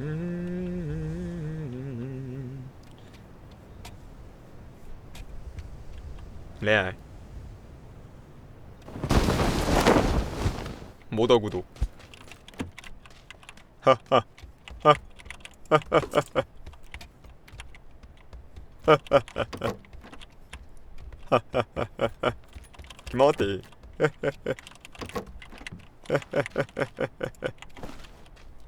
음. 레알. 모더 구독 하하 김어띠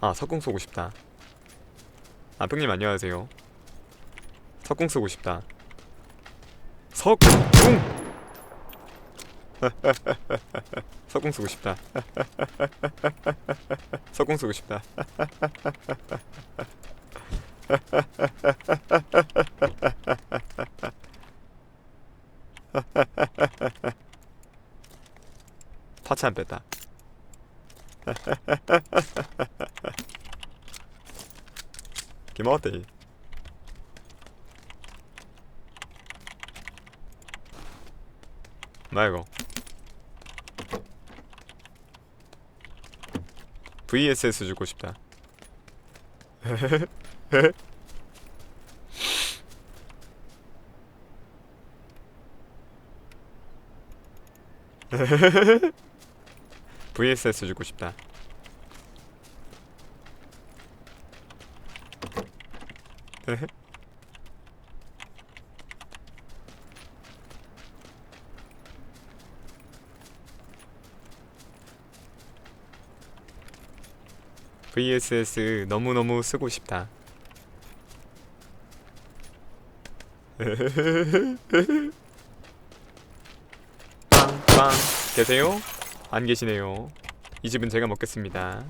아 석궁 쏘고 싶다. 아병님 안녕하세요. 석궁 쏘고 싶다. 석궁! 석궁 쏘고 싶다. 석궁 쏘고 싶다. 파츠 안 뺐다 김어때 말고 VSS 주고 싶다 VSS 주고 싶다 VSS 너무너무 쓰고 싶다. 빵빵 계세요? 안 계시네요. 이 집은 제가 먹겠습니다.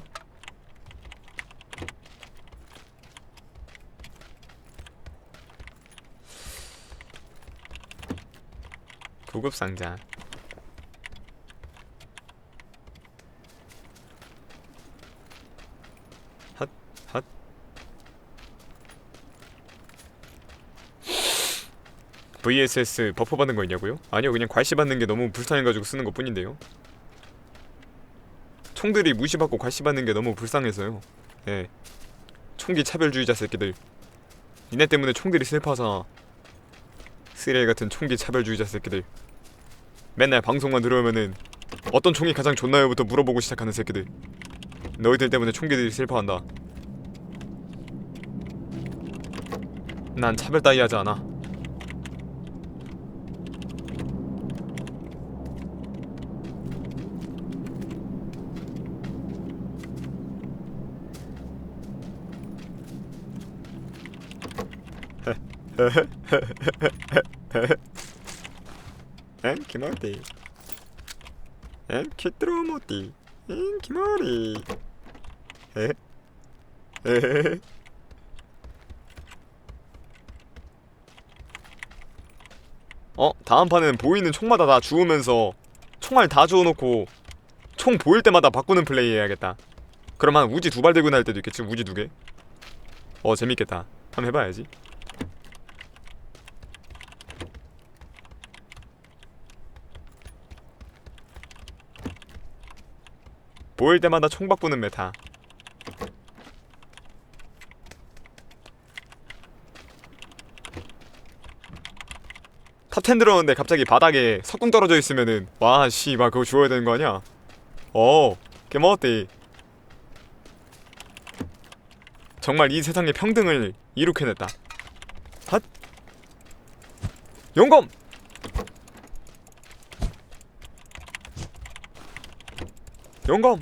구급 상자. 핫, 핫. VSS 버프 받는 거 있냐고요? 아니요, 그냥 괄시 받는 게 너무 불쌍해가지고 쓰는 것 뿐인데요. 총들이 무시받고 괄시 받는 게 너무 불쌍해서요. 예. 총기 차별주의자 새끼들. 니네 때문에 총들이 슬퍼서 쓰레기 같은 총기 차별주의자 새끼들. 맨날 방송만 들어오면은 어떤 총이 가장 좋나요부터 물어보고 시작하는 새끼들. 너희들 때문에 총기들이 슬퍼한다. 난 차별 따위 하지 않아. 엔 키모리 엔 키트로모티 엔 키모리 에? 에? 어? 다음 판에는 보이는 총마다 다 주우면서 총알 다 주워놓고 총 보일 때마다 바꾸는 플레이 해야겠다 한 우지 두 발 들고 날 때도 있겠지 우지 두개 어 재밌겠다 한번 해봐야지 보일 때마다 총 바꾸는 메타. 탑10 들어오는데 갑자기 바닥에 석궁 떨어져 있으면은 와 씨발 그거 주워야 되는 거 아니야? 어 개먹었대 정말 이 세상의 평등을 이룩해냈다. 핫! 용검 용검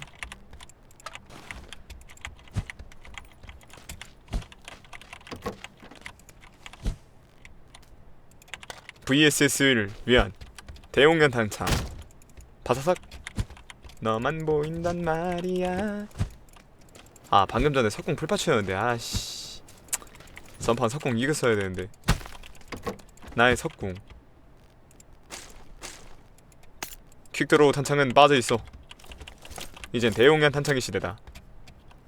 VSS를 위한 대용량 탄창 바사삭 너만 보인단 말이야. 아 방금 전에 석궁 풀파츠였는데 아씨. 전판 석궁 이겼어야 되는데. 나의 석궁. 퀵드로우 탄창은 빠져있어 이젠 대용량 탄창의 시대다.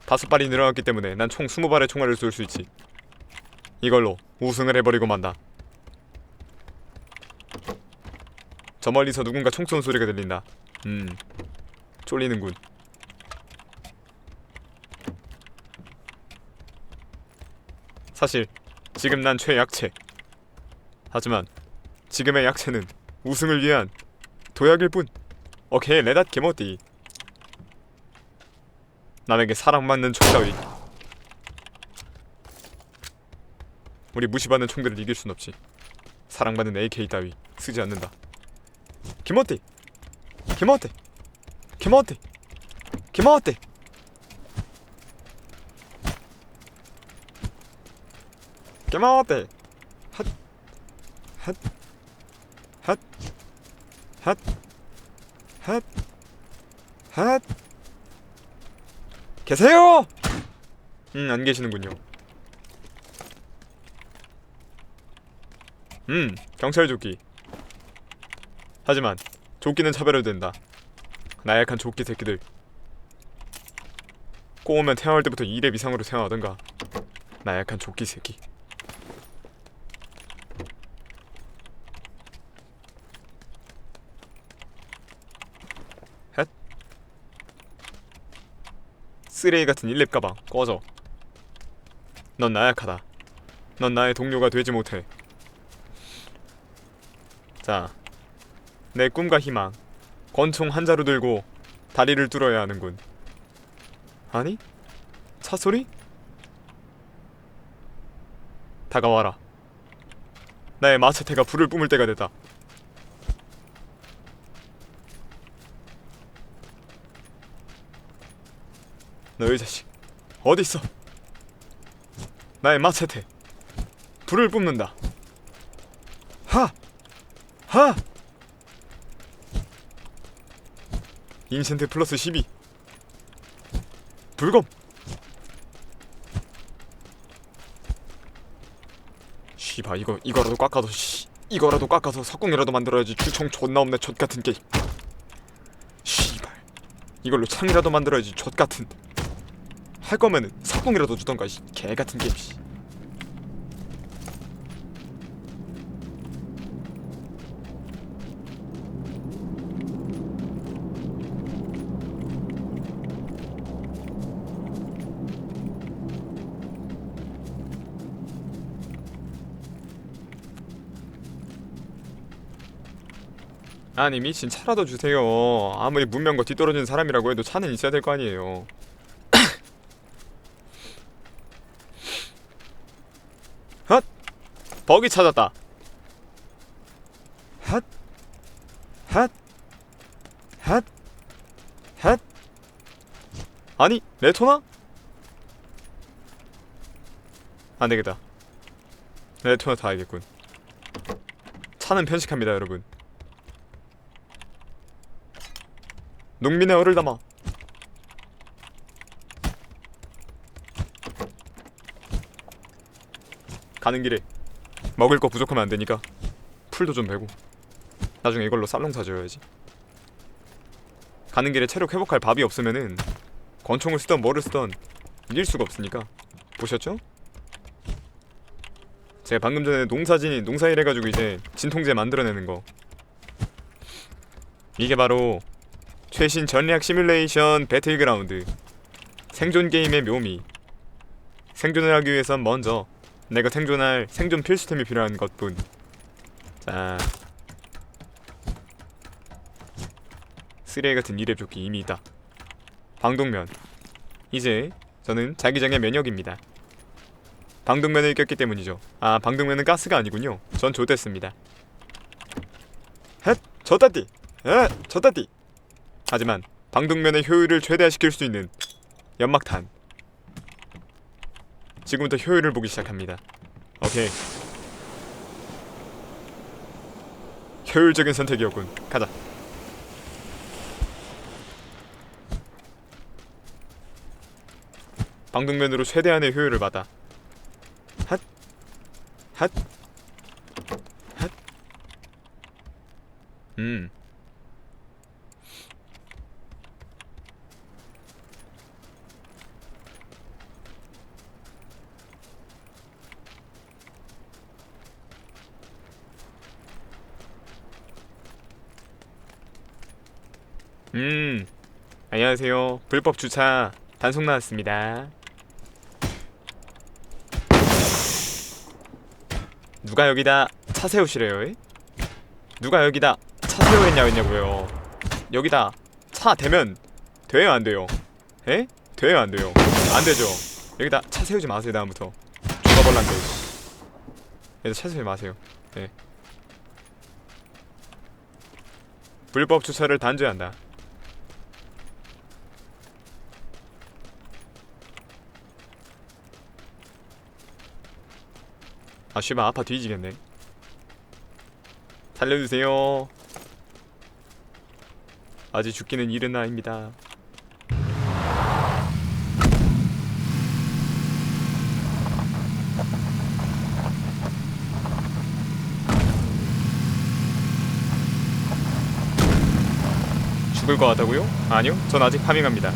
다섯 발이 늘어났기 때문에 난 총 스무 발의 총알을 쏠 수 있지. 이걸로 우승을 해버리고 만다. 저 멀리서 누군가 총 쏘는 소리가 들린다. 음 쫄리는군. 사실 지금 난 최약체. 하지만 지금의 약체는 우승을 위한 도약일 뿐. 오케이 레닷 개모띠 남에게 사랑받는 총 따위. 우리 무시받는 총들을 이길 순 없지. 사랑받는 AK 따위 쓰지 않는다. 김어띠! 김어띠! 김어띠! 김어띠! 김어띠! 핫핫 핫 핫 핫 계세요? 음, 안 계시는군요. 음, 경찰 조끼. 하지만 조끼는 차별화된다. 나약한 조끼 새끼들. 꼬우면 태어날 때부터 2렙 이상으로 태어나던가. 나약한 조끼 새끼. 쓰레기 같은 1렙 가방 꺼져. 넌 나약하다. 넌 나의 동료가 되지 못해. 자, 내 꿈과 희망. 권총 한 자루 들고 다리를 뚫어야 하는군. 아니? 차 소리? 다가와라. 나의 마체테가 불을 뿜을 때가 됐다. 너희 자식 어디 있어? 나의 마체테 불을 뿜는다. 하! 하! 인센트 플러스 12 불검 씨바 이거 이거라도 깎아서 씨 이거라도 깎아서 석궁이라도 만들어야지 주총 존나 없네 젖 같은 게임 씨발 이걸로 창이라도 만들어야지 젖 같은 할 거면은 석궁이라도 주던가 개 같은 게임 씨 미친 차라도 주세요. 아무리 문명과 뒤떨어진 사람이라고 해도 차는 있어야 될 거 아니에요 버기 찾았다 핫! 핫! 핫! 핫! 아니 레토나? 안 되겠다 레토나 다 알겠군 차는 편식합니다 여러분 농민의 얼을 담아 가는 길에 먹을 거 부족하면 안 되니까 풀도 좀 베고 나중에 이걸로 쌀롱 사줘야지. 가는 길에 체력 회복할 밥이 없으면은 권총을 쓰던 뭐를 쓰던 이길 수가 없으니까. 보셨죠? 제가 방금 전에 농사진 농사일 해가지고 이제 진통제 만들어내는 거. 이게 바로 최신 전략 시뮬레이션 배틀그라운드. 생존 게임의 묘미. 생존을 하기 위해선 먼저 내가 생존할 생존 필수템이 필요한 것뿐. 자. 쓰레기 같은 이랩 조끼 이미 있다. 방독면. 이제 저는 자기장의 면역입니다. 방독면을 꼈기 때문이죠. 아 방독면은 가스가 아니군요. 전 조됐습니다. 헷! 졌다띠! 에! 졌다띠! 하지만 방독면의 효율을 최대화시킬 수 있는 연막탄 지금부터 효율을 보기 시작합니다. 오케이. 효율적인 선택이었군. 가자. 방독면으로 최대한의 효율을 받아. 핫. 핫. 핫. 음. 음. 안녕하세요. 불법 주차 단속 나왔습니다. 누가 여기다 차 세우시래요? 에? 누가 여기다 차 세우겠냐 했냐고요. 여기다 차 대면 돼요 안 돼요? 에? 돼요 안 돼요? 안 되죠. 여기다 차 세우지 마세요 다음부터. 죽어볼란데. 여기다 차 세우지 마세요. 네. 불법 주차를 단죄한다. 아 씨발 아파 뒤지겠네. 살려주세요. 아직 죽기는 이른 나이입니다. 죽을 것 같다고요? 아니요 전 아직 파밍합니다.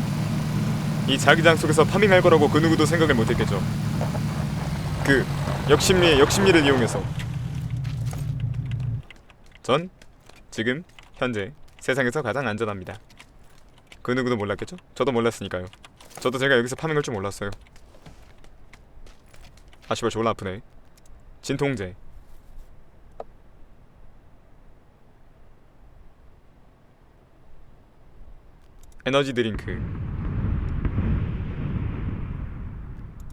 이 자기장 속에서 파밍할 거라고 그 누구도 생각을 못했겠죠 그 역심리 역심리를 이용해서 전 지금 현재 세상에서 가장 안전합니다. 그 누구도 몰랐겠죠? 저도 몰랐으니까요. 저도 제가 여기서 파밍할 줄 몰랐어요. 아 씨발 졸라 아프네. 진통제. 에너지 드링크.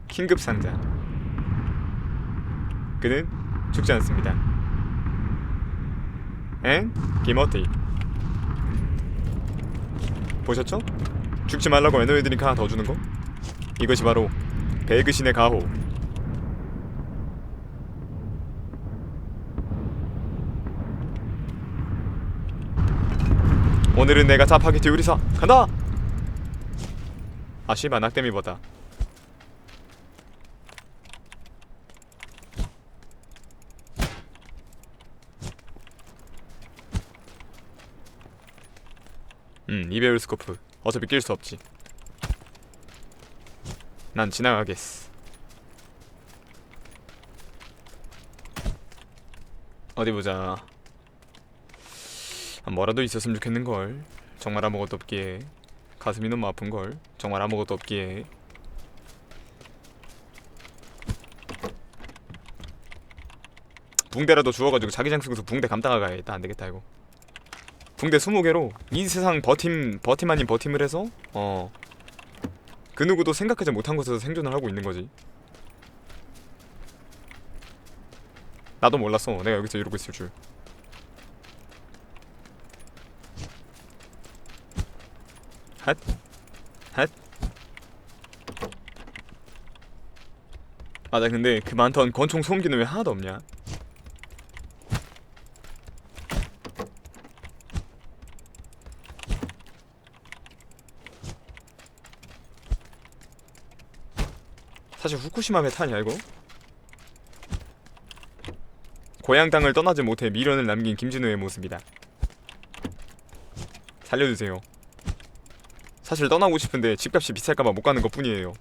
킹급 상자. 그는 죽지 않습니다. 엥? 기모티 보셨죠? 죽지 말라고 드링크 하나 더 주는 거? 이것이 바로 배그신의 가호 오늘은 내가 짜파게티 요리사 간다! 아 씨발 낙데미보다 음, 이베울 스코프. 어차피 낄 수 없지. 난 지나가겠어. 어디 보자. 아, 뭐라도 있었으면 좋겠는 걸. 정말 아무것도 없기에 가슴이 너무 아픈 걸. 정말 아무것도 없기에. 붕대라도 주워가지고 자기장 속에서 붕대 감다가 가야겠다. 안 되겠다 이거. 붕대 20개로 이 세상 버팀 버팀 아닌 버팀을 해서 어 그 누구도 생각하지 못한 곳에서 생존을 하고 있는 거지. 나도 몰랐어. 내가 여기서 이러고 있을 줄. 핫, 핫. 아, 나 근데 그 많던 권총 소음기는 왜 하나도 없냐? 사실 후쿠시마 메탄이야 이거. 고향 땅을 떠나지 못해 미련을 남긴 김진우의 모습이다. 살려주세요. 사실 떠나고 싶은데 집값이 비쌀까봐 못 가는 것 뿐이에요.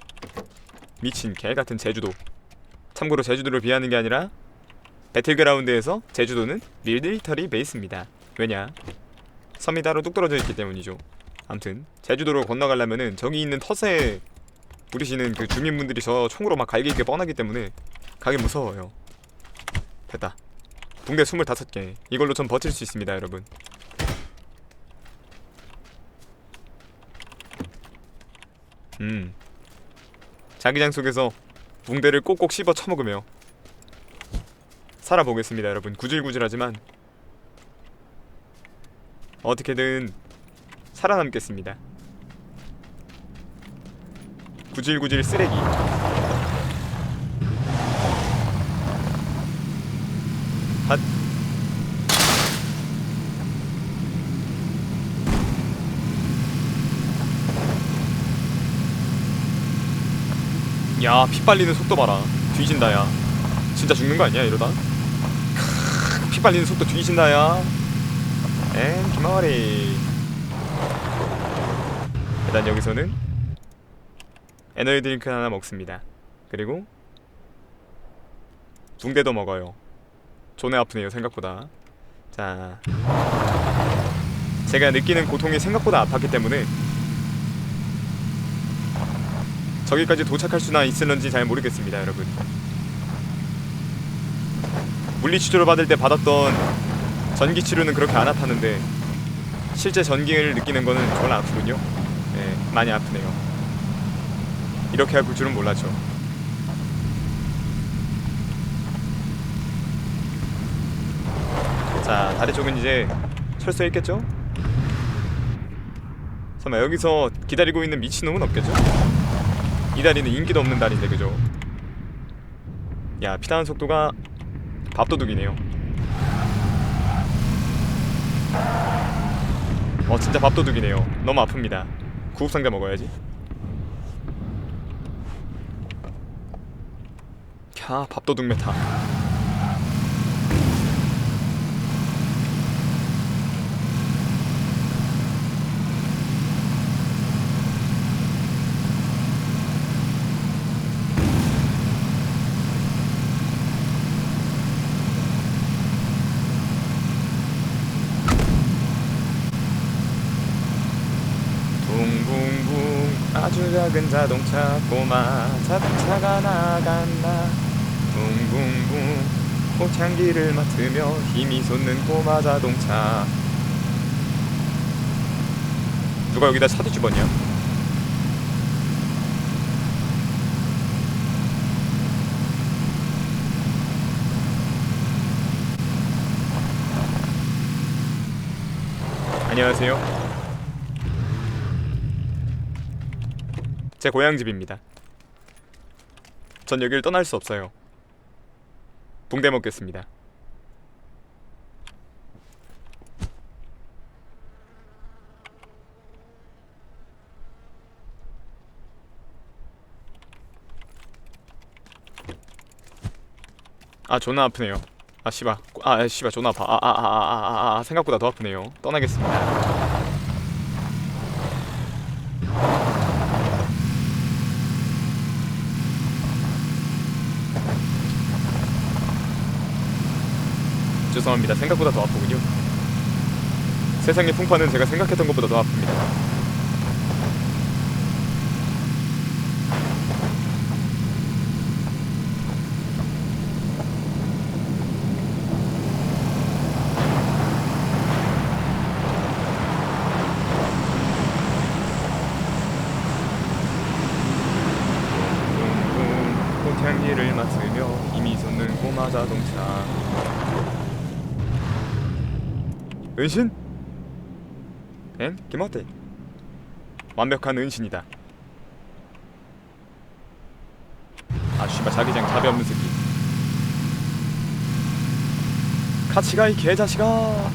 미친 개같은 제주도. 참고로 제주도를 비하는 게 아니라 배틀그라운드에서 제주도는 밀리터리 베이스입니다. 왜냐? 섬이 따로 뚝 떨어져 있기 때문이죠. 암튼 제주도로 건너가려면은 저기 있는 텃에 부리시는 그 주민분들이 저 총으로 막 갈기게 뻔하기 때문에 가기 무서워요. 됐다. 붕대 25개. 이걸로 전 버틸 수 있습니다, 여러분. 음. 자기장 속에서 붕대를 꼭꼭 씹어 처먹으며 살아보겠습니다, 여러분. 구질구질하지만 어떻게든 살아남겠습니다. 구질구질 쓰레기 핫 야, 피 빨리는 속도 봐라. 뒤진다, 야. 진짜 죽는 거 아니야, 이러다? 크으, 피 빨리는 속도 뒤진다, 야. 엔, 기마리. 일단 여기서는 에너지 드링크 하나 먹습니다. 그리고 붕대도 먹어요. 존에 아프네요, 생각보다. 자. 제가 느끼는 고통이 생각보다 아팠기 때문에 저기까지 도착할 수나 있을런지 잘 모르겠습니다, 여러분. 물리 치료를 받을 때 받았던 전기 치료는 그렇게 안 아팠는데 실제 전기를 느끼는 거는 정말 아프군요. 네, 많이 아프네요. 이렇게 아플 줄은 몰랐죠. 자, 다리 쪽은 이제 철수해 있겠죠? 설마 여기서 기다리고 있는 미친놈은 없겠죠? 이 다리는 인기도 없는 다리인데 그죠? 야 피타는 속도가 밥도둑이네요 어 진짜 밥도둑이네요 너무 아픕니다 구급상자 먹어야지 캬 밥도둑 메타. 붕붕붕 아주 작은 자동차 꼬마 자동차가 나간다 붕붕붕 꽃향기를 맡으며 힘이 솟는 꼬마 자동차 누가 여기다 차 뒤집었냐? 안녕하세요. 제 고향 집입니다. 전 여기를 떠날 수 없어요. 붕대 먹겠습니다. 아 존나 아프네요. 아 씨발 아 씨발 존나 아파. 아아 아아아아 생각보다 더 아프네요. 떠나겠습니다. 죄송합니다. 생각보다 더 아프군요. 세상의 풍파는 제가 생각했던 것보다 더 아픕니다. 붕붕 꽃향기를 맡으며 힘이 솟는 꼬마 자동차 은신? 엔? 김어때? 완벽한 은신이다 아 씨발 자기장 답이 없는 새끼 같이 가 이 개자식아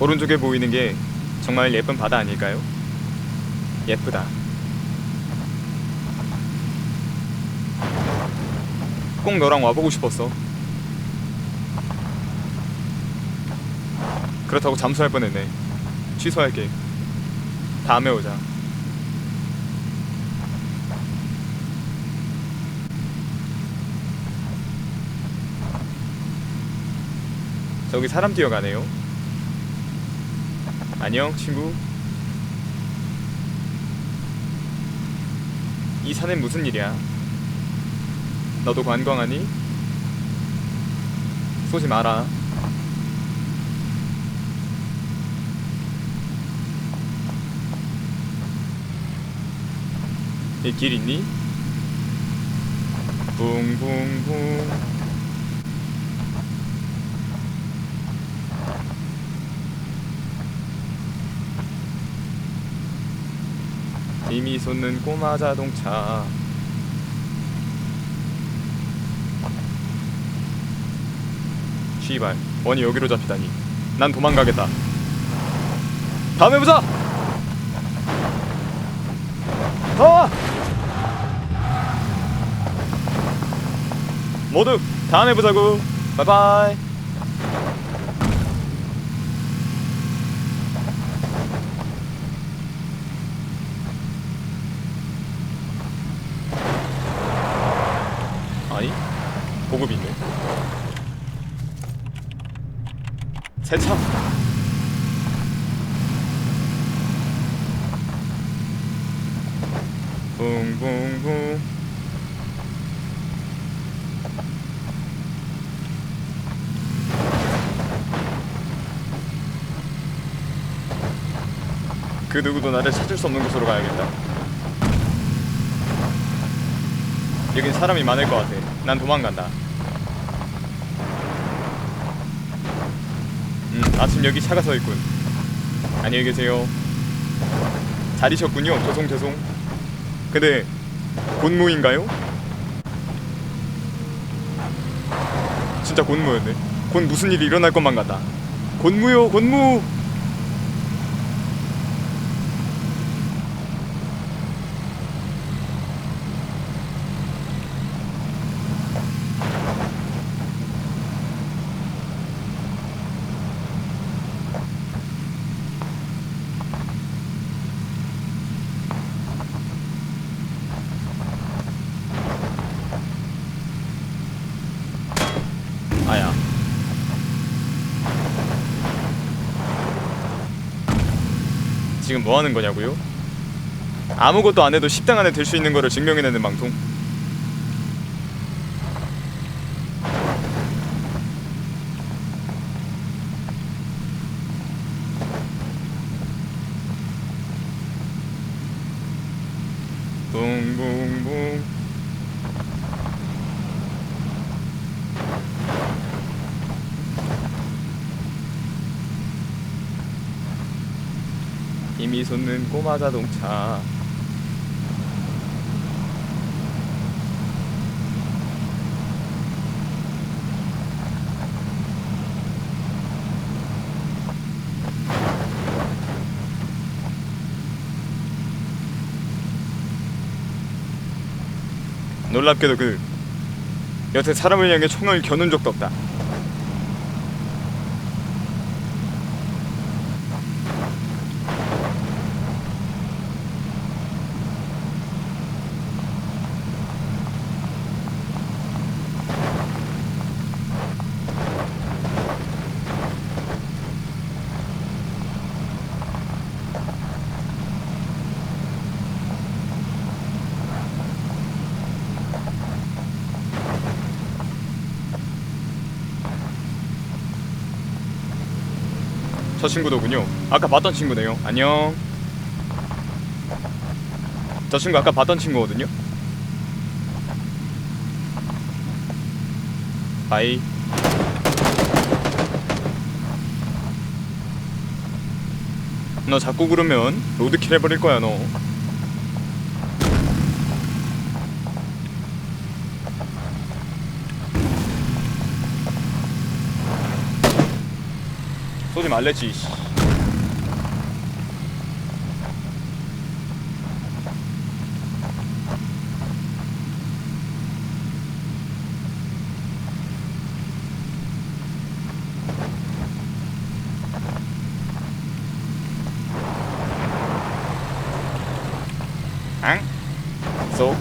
오른쪽에 보이는 게 정말 예쁜 바다 아닐까요? 예쁘다. 꼭 너랑 와보고 싶었어. 그렇다고 잠수할 뻔했네. 취소할게. 다음에 오자. 저기 사람 뛰어가네요. 안녕, 친구. 이 산엔 무슨 일이야? 너도 관광하니? 쏘지 마라. 이 길 있니? 붕붕붕. 이미 솟는 꼬마 자동차. 씨발 원이 여기로 잡히다니. 난 도망가겠다. 다음에 보자! 아! 모두 다음에 보자고 바이바이 아니 보급이 있네 세참 붕붕붕. 그 누구도 나를 찾을 수 없는 곳으로 가야겠다. 여긴 사람이 많을 것 같아. 난 도망간다 아침 여기 차가 서 있군. 안녕히 계세요. 자리셨군요. 죄송 죄송. 근데 곤무인가요? 진짜 곤무였네. 곧 무슨 일이 일어날 것만 같다. 곤무요 곤무 아야 지금 뭐 하는 거냐고요? 아무것도 안 해도 10당 안에 들 수 있는 거를 증명해내는 방송 붕붕붕 힘이 솟는 꼬마 자동차. 놀랍게도 그 여태 사람을 향해 총을 겨눈 적도 없다 저 친구더군요. 아까 봤던 친구네요. 안녕. 저 친구 아까 봤던 친구거든요. 바이. 너 자꾸 그러면 로드킬 해버릴 거야 너. 말랬지. 씨. 앙? 쏘?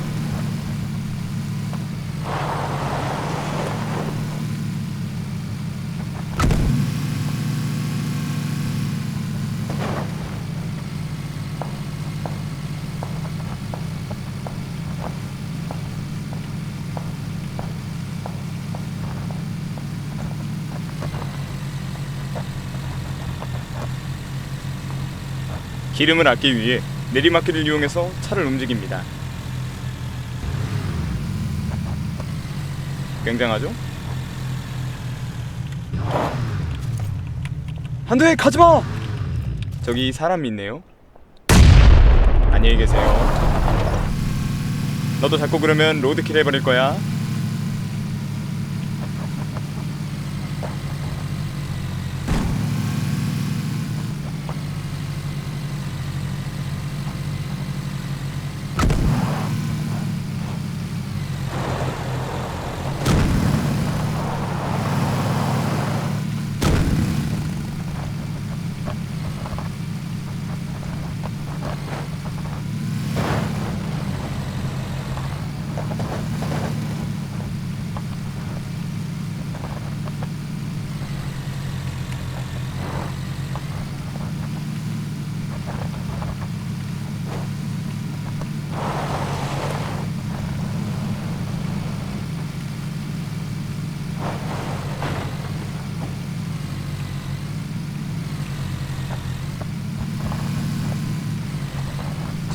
기름을 아끼기 위해 내리막길을 이용해서 차를 움직입니다. 굉장하죠? 안돼 가지마! 저기 사람이 있네요. 안녕히 계세요. 너도 자꾸 그러면 로드킬 해버릴 거야.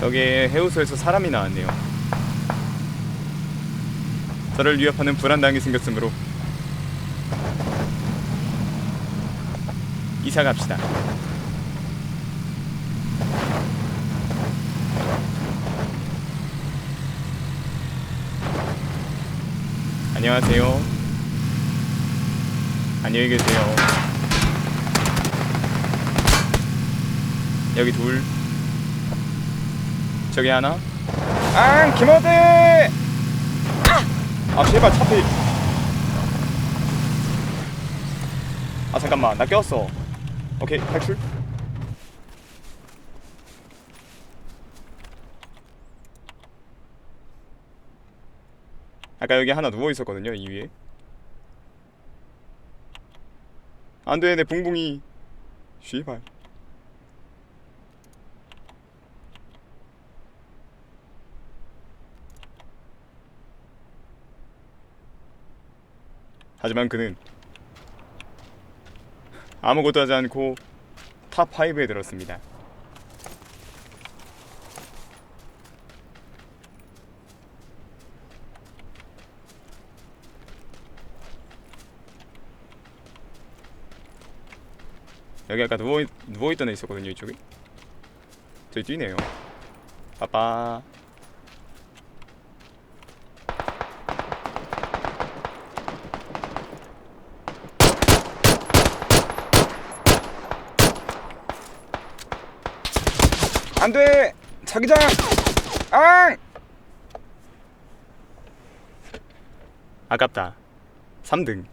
저게 해우소에서 사람이 나왔네요. 저를 위협하는 불안당이 생겼으므로 이사 갑시다. 안녕하세요. 안녕히 계세요. 여기 둘. 저기 하나. 아, 김어대! 아, 제발 차필. 아, 잠깐만. 나 꼈어. 오케이, 탈출. 아까 여기 하나 누워 있었거든요, 이 위에. 안 돼, 내 붕붕이. 씨발. 하지만 그는 아무것도 하지 않고 탑 5에 들었습니다. 여기 아까 누워 누워 있던 애 있었거든요 이쪽에. 저기 뛰네요. 빠빠. 안돼. 자기장. 앙! 아깝다. 3등